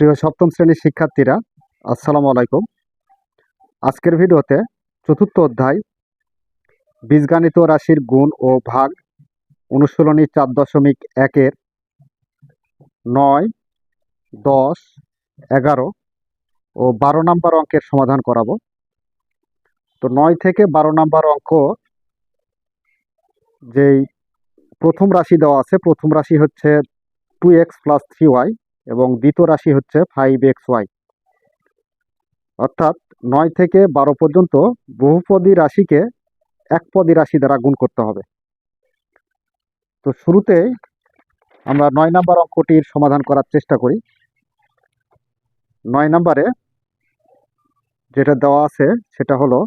প্রিয় সপ্তম শ্রেণির শিক্ষার্থীরা, আসসালামু আলাইকুম। আজকের ভিডিওতে চতুর্থ অধ্যায়, বীজগাণিত রাশির গুণ ও ভাগ অনুশীলনী চার দশমিক একের নয়, দশ, এগারো ও বারো নাম্বার অঙ্কের সমাধান করাবো। তো নয় থেকে বারো নাম্বার অঙ্ক যেই প্রথম রাশি দেওয়া আছে, প্রথম রাশি হচ্ছে two x plus three y এবং দ্বিতীয় রাশি হচ্ছে ফাইভ এক্স ওয়াই অর্থাৎ নয় থেকে বারো পর্যন্ত বহুপদী রাশিকে একপদী রাশি দ্বারা গুণ করতে হবে। তো শুরুতে আমরা নয় নাম্বার অঙ্কটির সমাধান করার চেষ্টা করি। নয় নাম্বারে যেটা দেওয়া আছে সেটা হলো,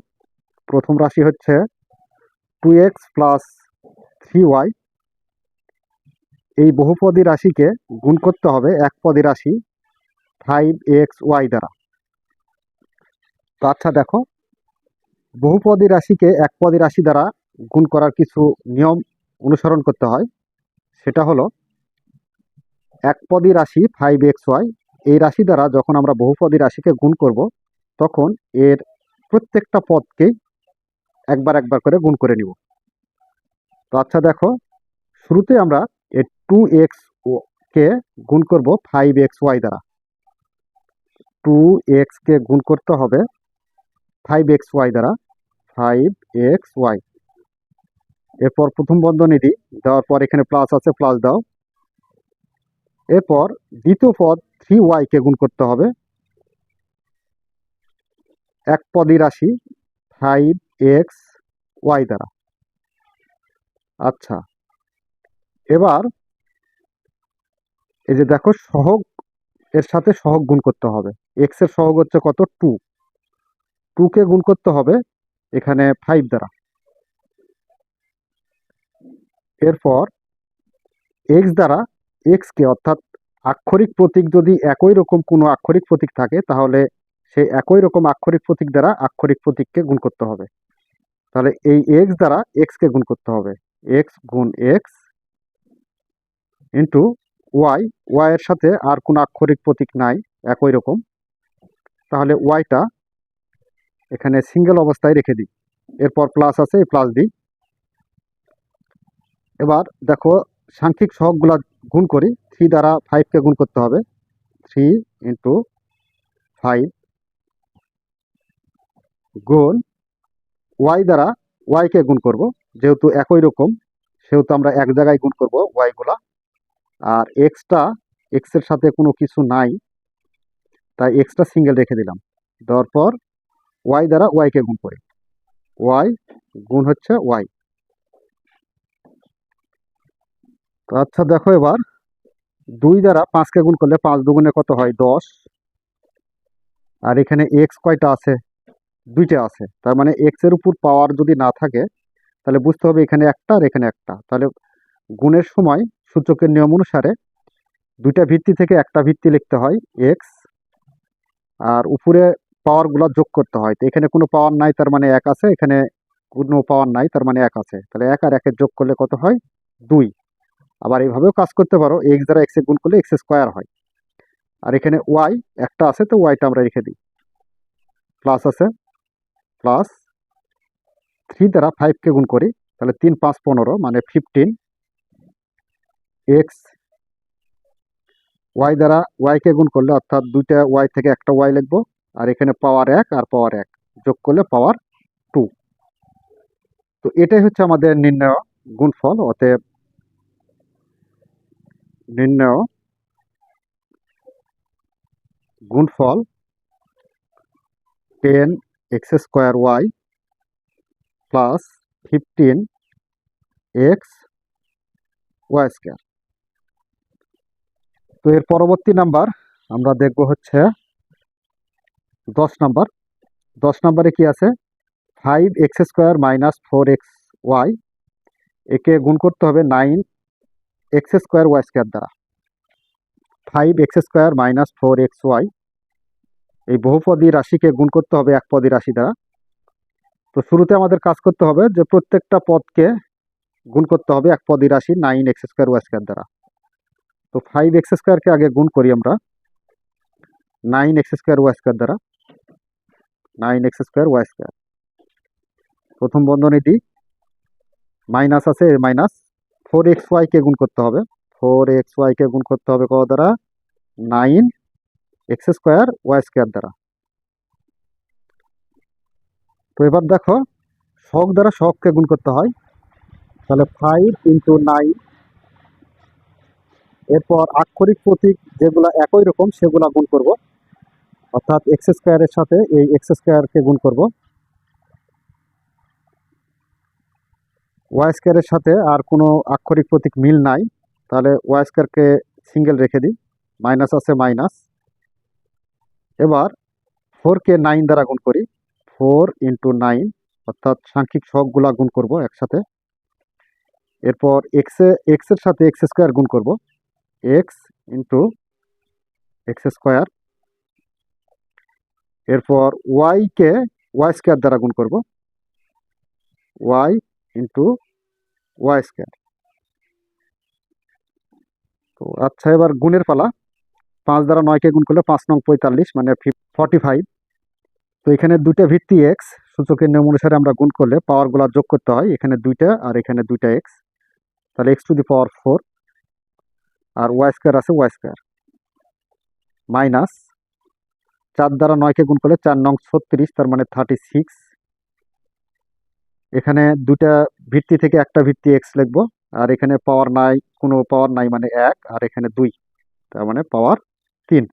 প্রথম রাশি হচ্ছে two x plus three y এই বহুপদী রাশিকে গুণ করতে হবে এক একপদী রাশি ফাইভ এক্স ওয়াই দ্বারা। তো আচ্ছা দেখো, বহুপদী রাশিকে এক একপদী রাশি দ্বারা গুণ করার কিছু নিয়ম অনুসরণ করতে হয়। সেটা হলো এক একপদী রাশি ফাইভ এক্স ওয়াই এই রাশি দ্বারা যখন আমরা বহুপদী রাশিকে গুণ করব, তখন এর প্রত্যেকটা পদকেই একবার একবার করে গুণ করে নিব। তো আচ্ছা দেখো, শুরুতে আমরা টু এক্স কে গুণ করব ফাইভ এক্স ওয়াই দ্বারা। টু এক্সকে গুণ করতে হবে ফাইভ এক্স ওয়াই দ্বারা ফাইভ এক্স ওয়াই এরপর প্রথম বন্ধনী দিই দেওয়ার পর এখানে প্লাস আছে প্লাস দাও। এরপর দ্বিতীয় পদ থ্রি ওয়াইকে গুণ করতে হবে। এক পদী রাশি ফাইভ এক্স ওয়াই দ্বারা। আচ্ছা এবার এই যে দেখো সহগ, এর সাথে সহগ গুণ করতে হবে। এক্সের সহগ হচ্ছে কত? টু টুকে গুণ করতে হবে এখানে ফাইভ দ্বারা। এরপর এক্স দ্বারা এক্সকে অর্থাৎ আক্ষরিক প্রতীক যদি একই রকম কোনো আক্ষরিক প্রতীক থাকে, তাহলে সেই একই রকম আক্ষরিক প্রতীক দ্বারা আক্ষরিক প্রতীককে গুণ করতে হবে। তাহলে এই এক্স দ্বারা এক্সকে গুণ করতে হবে। এক্স গুণ এক্স ইন্টু ওয়াই ওয়াই এর সাথে আর কোনো আক্ষরিক প্রতীক নাই, একই রকম। তাহলে ওয়াইটা এখানে সিঙ্গেল অবস্থায় রেখে দিই। এরপর প্লাস আছে, এই প্লাস দিই। এবার দেখো, সাংখ্যিক সহগগুলা গুণ করি। থ্রি দ্বারা ফাইভকে গুণ করতে হবে। থ্রি ইন্টু ফাইভ গুণ ওয়াই দ্বারা ওয়াইকে গুণ করব। যেহেতু একই রকম, সেহেতু আমরা এক জায়গায় গুণ করব ওয়াইগুলা আর এক্সটা এক্সের সাথে কোনো কিছু নাই। তাই এক্সটা সিঙ্গেল রেখে দিলাম। দেওয়ার পর ওয়াই দ্বারা ওয়াইকে গুণ করি। ওয়াই গুণ হচ্ছে ওয়াই তো আচ্ছা দেখো এবার দুই দ্বারা পাঁচকে গুণ করলে পাঁচ দুগুণে কত হয়? দশ। আর এখানে এক্স কয়টা আছে? দুইটা আছে। তার মানে এক্সের উপর পাওয়ার যদি না থাকে, তাহলে বুঝতে হবে এখানে একটা আর এখানে একটা। তাহলে গুণের সময় সূচকের নিয়ম অনুসারে দুইটা ভিত্তি থেকে একটা ভিত্তি লিখতে হয় এক্স আর উপরে পাওয়ারগুলো যোগ করতে হয়। তো এখানে কোনো পাওয়ার নাই, তার মানে এক আছে, এখানে কোনো পাওয়ার নাই, তার মানে এক আছে। তাহলে এক আর একের যোগ করলে কত হয়? দুই। আবার এইভাবেও কাজ করতে পারো এক্স দ্বারা এক্সে গুণ করলে এক্স স্কোয়ার হয়। আর এখানে ওয়াই একটা আছে, তো ওয়াইটা আমরা রেখে দিই। প্লাস আছে প্লাস থ্রি দ্বারা ফাইভকে গুণ করি, তাহলে তিন পাঁচ পনেরো মানে ফিফটিন এক্স ওয়াই দ্বারা ওয়াইকে গুণ করলে অর্থাৎ দুইটা ওয়াই থেকে একটা ওয়াই লিখব, আর এখানে পাওয়ার এক আর পাওয়ার এক, যোগ করলে পাওয়ার টু তো এটাই হচ্ছে আমাদের নির্ণয় গুণফল, অতএব নির্ণয় গুণফল ten x square y plus fifteen x y square তো এর পরবর্তী নাম্বার আমরা দেখব হচ্ছে দশ নাম্বার। দশ নাম্বারে কি আছে? Five x square minus four x y একে গুণ করতে হবে nine x square y square দ্বারা। Five x square minus four x y এই বহুপদী রাশিকে গুণ করতে হবে এক পদী রাশি দ্বারা। তো শুরুতে আমাদের কাজ করতে হবে যে প্রত্যেকটা পদকে গুণ করতে হবে এক পদী রাশি nine x square y square দ্বারা। তো ফাইভ এক্স স্কোয়ারকে আগে গুণ করি আমরা। Nine x square y square দ্বারা। Nine x square y square প্রথম বন্ধনী দিই মাইনাস আছে মাইনাস ফোর এক্স ওয়াইকে গুণ করতে হবে। ফোর এক্স ওয়াইকে গুণ করতে হবে কত দ্বারা? Nine x square y square দ্বারা। তো এবার দেখো শখ দ্বারা শখকে গুণ করতে হয়। তাহলে ফাইভ ইন্টু নাইন এরপর আক্ষরিক প্রতীক যেগুলো একই রকম, সেগুলো গুণ করব। অর্থাৎ এক্স স্কোয়ারের সাথে এই এক্স স্কোয়ারকে গুণ করব। ওয়াই স্কোয়ারের সাথে আর কোনো আক্ষরিক প্রতীক মিল নাই। তাহলে ওয়াই স্কোয়ারকে সিঙ্গেল রেখে দিই। মাইনাস আছে মাইনাস এবার ফোরকে নাইন দ্বারা গুণ করি। ফোর ইন্টু নাইন অর্থাৎ সাংখ্যিক সহগগুলা গুণ করব একসাথে। এরপর এক্সে এক্সের সাথে এক্স স্কোয়ার গুণ করব। এক্স ইন্টু এক্স স্কোয়ার এরপর ওয়াইকে ওয়াই স্কোয়ার দ্বারা গুণ করব ওয়াই ইন্টু ওয়াই স্কোয়ার তো আচ্ছা এবার গুণের পালা। পাঁচ দ্বারা নয়কে গুণ করলে পাঁচ নং পঁয়তাল্লিশ মানে ফর্টি ফাইভ তো এখানে দুইটা ভিত্তি এক্স সূচকের নিয়ম অনুসারে আমরা গুণ করলে পাওয়ারগুলো যোগ করতে হয়, এখানে দুইটা আর এখানে দুইটা এক্স তাহলে x to the power four R y square আছে ওয়াই স্কোয়ার মাইনাস চার দ্বারা নয়কে গুণ করলে চার নং ছত্রিশ, তার মানে থার্টি সিক্স এখানে দুটা ভিত্তি থেকে একটা ভিত্তি এক্স লিখব, আর এখানে পাওয়ার নাই, কোনো পাওয়ার নাই মানে এক, আর এখানে দুই, তার মানে পাওয়ার তিন।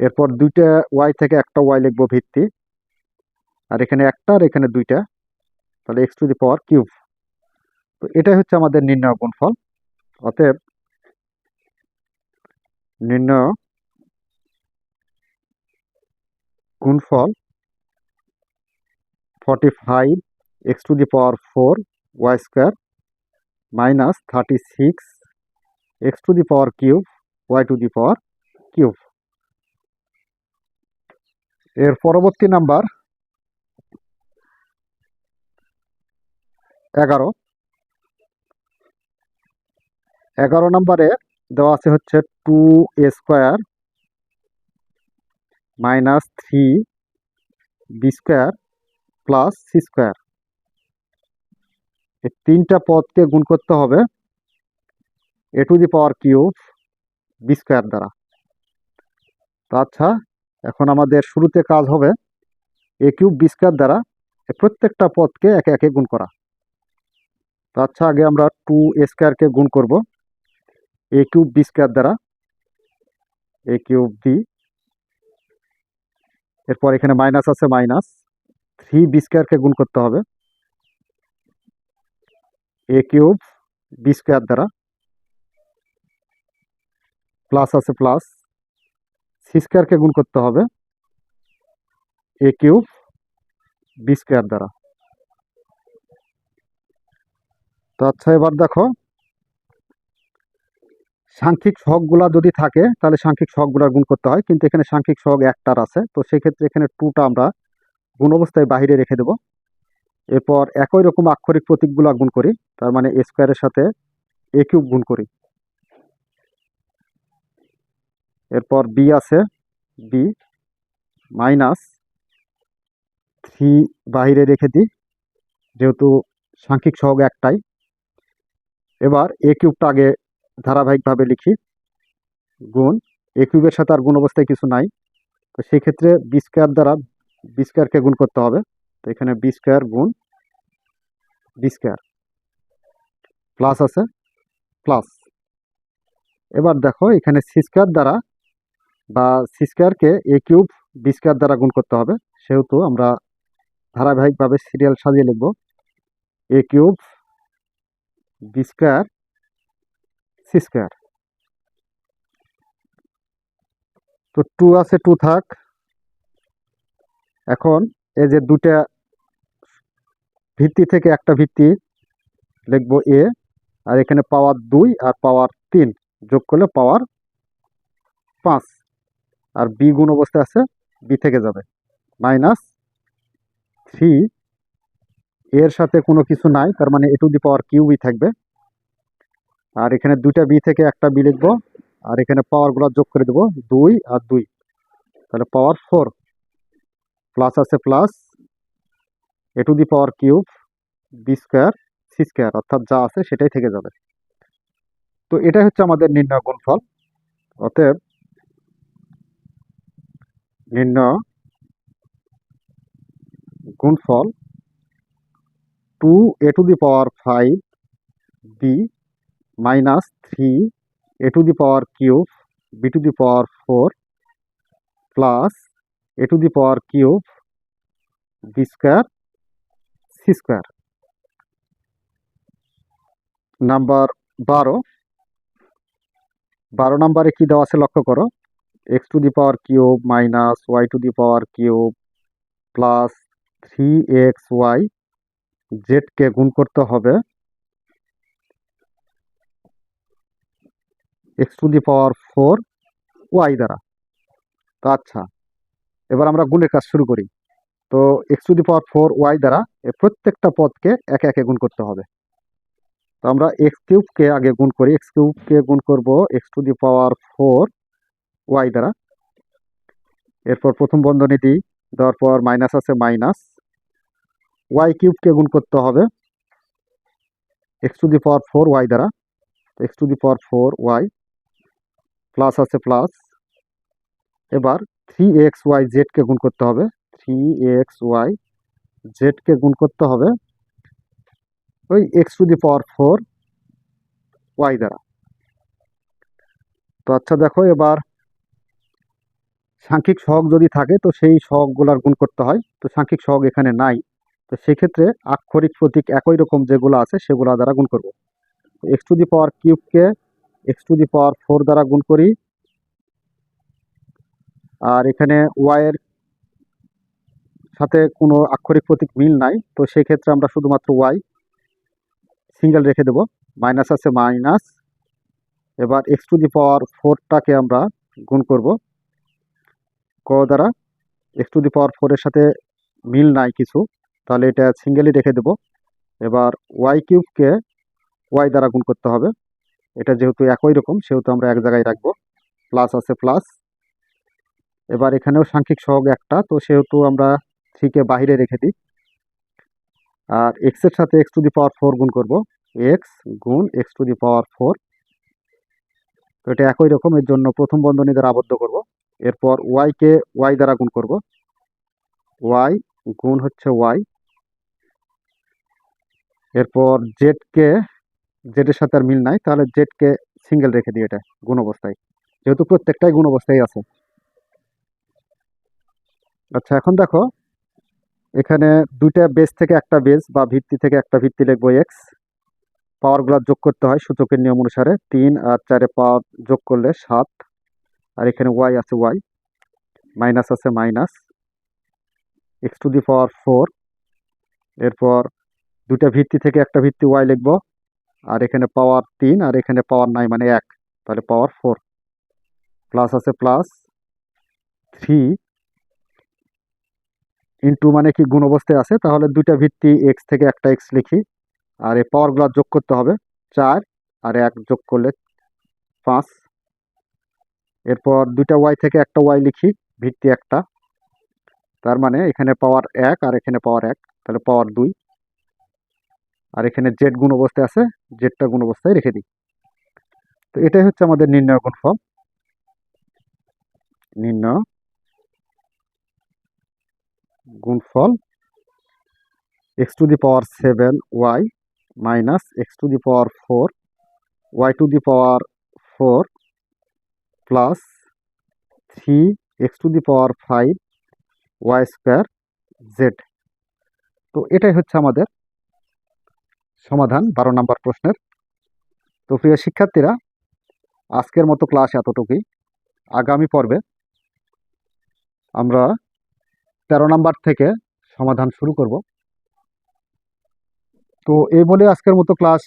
এরপর দুইটা ওয়াই থেকে একটা ওয়াই লিখব ভিত্তি, আর এখানে একটা আর এখানে দুইটা, তাহলে x to the power cube তো এটাই হচ্ছে আমাদের নির্ণয় গুণফল। অতএব নির্ণয় গুণফল forty five x to the power four y square minus thirty six x to the power cube y to the power cube এর পরবর্তী নাম্বার এগারো। এগারো নম্বরে দেওয়া আছে হচ্ছে two a square minus three b square plus c square এই তিনটা পদকে গুণ করতে হবে a to the power cube b square দ্বারা। তো আচ্ছা এখন আমাদের শুরুতে কাজ হবে এ কিউব বি স্কোয়ার দ্বারা প্রত্যেকটা পদকে একে একে গুণ করা। তো আচ্ছা আগে আমরা টু স্কোয়ারকে গুণ করব। এ কিউব বি স্কোয়ার দ্বারা এ কিউব বি এরপর এখানে মাইনাস আছে মাইনাস থ্রি বি স্কোয়ারকে গুণ করতে হবে। এ কিউব বি স্কোয়ার দ্বারা। প্লাস আছে প্লাস সি স্কোয়ারকে গুণ করতে হবে। এ কিউব বি স্কোয়ার দ্বারা। তো আচ্ছা এবার দেখো সাংখ্যিক সহগগুলা যদি থাকে, তাহলে সাংখ্যিক সহগগুলা গুণ করতে হয়। কিন্তু এখানে সাংখ্যিক সহগ একটার আছে। তো সেই ক্ষেত্রে এখানে টুটা আমরা গুণ অবস্থায় বাহিরে রেখে দেব। এরপর একই রকম আক্ষরিক প্রতীকগুলো গুণ করি। তার মানে এ স্কোয়ারের সাথে এ কিউব গুণ করি। এরপর বি আছে। বি মাইনাস থ্রি বাহিরে রেখে দিই। যেহেতু সাংখ্যিক সহগ একটাই। এবার এ কিউবটা আগে ধারাবাহিকভাবে লিখি। গুণ এ কিউবের সাথে আর গুণ অবস্থায় কিছু নাই। তো সেই ক্ষেত্রে বি স্কোয়ার দ্বারা বি স্কোয়ারকে গুণ করতে হবে। তো এখানে বি স্কোয়ার গুণ বি স্কোয়ার প্লাস আছে প্লাস এবার দেখো, এখানে সি স্কোয়ার দ্বারা বা সি স্কোয়ারকে এ কিউব বি স্কোয়ার দ্বারা গুণ করতে হবে। সেহেতু আমরা ধারাবাহিকভাবে সিরিয়াল সাজিয়ে লিখব। এ কিউব বি স্কোয়ার তো টু আছে টু থাক। এখন এই যে দুটা ভিত্তি থেকে একটা ভিত্তি লিখব এ আর এখানে পাওয়ার দুই আর পাওয়ার তিন। যোগ করলে পাওয়ার পাঁচ। আর বি গুণ অবস্থায় আছে বি থেকে যাবে। মাইনাস থ্রি এর সাথে কোনো কিছু নাই, তার মানে এ টু দি পাওয়ার কিউবই থাকবে। আর এখানে দুইটা বি থেকে একটা বি লিখব। আর এখানে পাওয়ারগুলো যোগ করে দেবো, দুই আর দুই। তাহলে পাওয়ার ফোর প্লাস আছে plus a to the power cube b square c square অর্থাৎ যা আছে সেটাই থেকে যাবে। তো এটাই হচ্ছে আমাদের নির্ণয় গুণফল। অতএব নির্ণয় গুণফল two a to the power five b minus three a to the power cube b to the power four plus a to the power cube b square c square number বারো। বারো নাম্বারে কি দেওয়া আছে লক্ষ্য করো। X to the power cube minus y to the power cube plus three x y জেডকে গুণ করতে হবে। X to the power four y দ্বারা। তো আচ্ছা এবার আমরা গুণের কাজ শুরু করি। তো x to the power four y দ্বারা প্রত্যেকটা পদকে একে একে গুণ করতে হবে। তো আমরা এক্স কিউবকে আগে গুণ করি। এক্স কিউবকে গুণ করব x to the power four y দ্বারা। এরপর প্রথম বন্ধনী দিই। দেওয়ার পর মাইনাস আছে মাইনাস ওয়াই কিউবকে গুণ করতে হবে x to the power four y দ্বারা। X to the power four y plus আছে প্লাস। এবার থ্রি এক্স ওয়াই জেডকে গুণ করতে হবে। থ্রি এক্স ওয়াই জেডকে গুণ করতে হবে ওই x to the power four y দ্বারা। তো আচ্ছা দেখো এবার সাংখ্যিক সহগ যদি থাকে, তো সেই সহগগুলার গুণ করতে হয়। তো সাংখ্যিক সহগ এখানে নাই। তো সেক্ষেত্রে আক্ষরিক প্রতীক একই রকম যেগুলো আছে, সেগুলো দ্বারা গুণ করব। X to the power কিউবকে x to the power four দ্বারা গুণ করি। আর এখানে ওয়াইয়ের সাথে কোনো আক্ষরিক প্রতীক মিল নাই, তো সেই ক্ষেত্রে আমরা শুধুমাত্র ওয়াই সিঙ্গেল রেখে দেব। মাইনাস আছে মাইনাস এবার এক্স টু দি পাওয়ার ফোরটাকে আমরা গুণ করব। ক দ্বারা এক্স টু দি পাওয়ার ফোরের সাথে মিল নাই কিছু, তাহলে এটা সিঙ্গেলই রেখে দেব। এবার ওয়াই কিউবকে ওয়াই দ্বারা গুণ করতে হবে। এটা যেহেতু একই রকম, সেহেতু আমরা এক জায়গায় রাখব। প্লাস আছে প্লাস এবার এখানেও সাংখ্যিক সহগ একটা, তো সেহেতু আমরা থ্রিকে বাহিরে রেখে দিই। আর এক্সের সাথে x to the power four গুণ করব। এক্স গুণ x to the power four তো এটা একই রকম, এর জন্য প্রথম বন্ধনী দ্বারা আবদ্ধ করব। এরপর ওয়াইকে ওয়াই দ্বারা গুণ করব। ওয়াই গুণ হচ্ছে ওয়াই এরপর জেডকে জেডের সাথে আর মিল নাই, তাহলে জেডকে সিঙ্গেল রেখে দিই এটা, গুণ অবস্থায়। যেহেতু প্রত্যেকটাই গুণ অবস্থায় আছে। আচ্ছা এখন দেখো, এখানে দুইটা বেস থেকে একটা বেস বা ভিত্তি থেকে একটা ভিত্তি লিখব এক্স পাওয়ারগুলো যোগ করতে হয় সূচকের নিয়ম অনুসারে, তিন আর চারে পাওয়ার যোগ করলে সাত। আর এখানে ওয়াই আছে ওয়াই মাইনাস আছে minus x to the power four এরপর দুটা ভিত্তি থেকে একটা ভিত্তি ওয়াই লিখব। আর এখানে পাওয়ার তিন আর এখানে পাওয়ার নাই মানে এক। তাহলে পাওয়ার ফোর প্লাস আছে প্লাস থ্রি ইন্টু মানে কি গুণ অবস্থায় আছে, তাহলে দুইটা ভিত্তি এক্স থেকে একটা এক্স লিখি। আর এই পাওয়ারগুলো যোগ করতে হবে চার, আর এক যোগ করলে পাঁচ। এরপর দুইটা ওয়াই থেকে একটা ওয়াই লিখি, ভিত্তি একটা। তার মানে এখানে পাওয়ার এক আর এখানে পাওয়ার এক, তাহলে পাওয়ার দুই। আর এখানে জেড গুণ অবস্থায় আছে, জেডটা গুণ অবস্থায় রেখে দিই। তো এটাই হচ্ছে আমাদের নির্ণয় গুণফল। নির্ণয় গুণফল x to the power seven y minus x to the power four y to the power four plus three x to the power five y square z তো এটাই হচ্ছে আমাদের সমাধান, বারো নম্বর প্রশ্নের। তো প্রিয় শিক্ষার্থীরা, আজকের মতো ক্লাস এতটুকুই। আগামী পর্বে আমরা তেরো নম্বর থেকে সমাধান শুরু করব। তো এই বলে আজকের মতো ক্লাস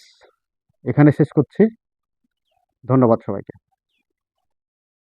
এখানে শেষ করছি। ধন্যবাদ সবাইকে।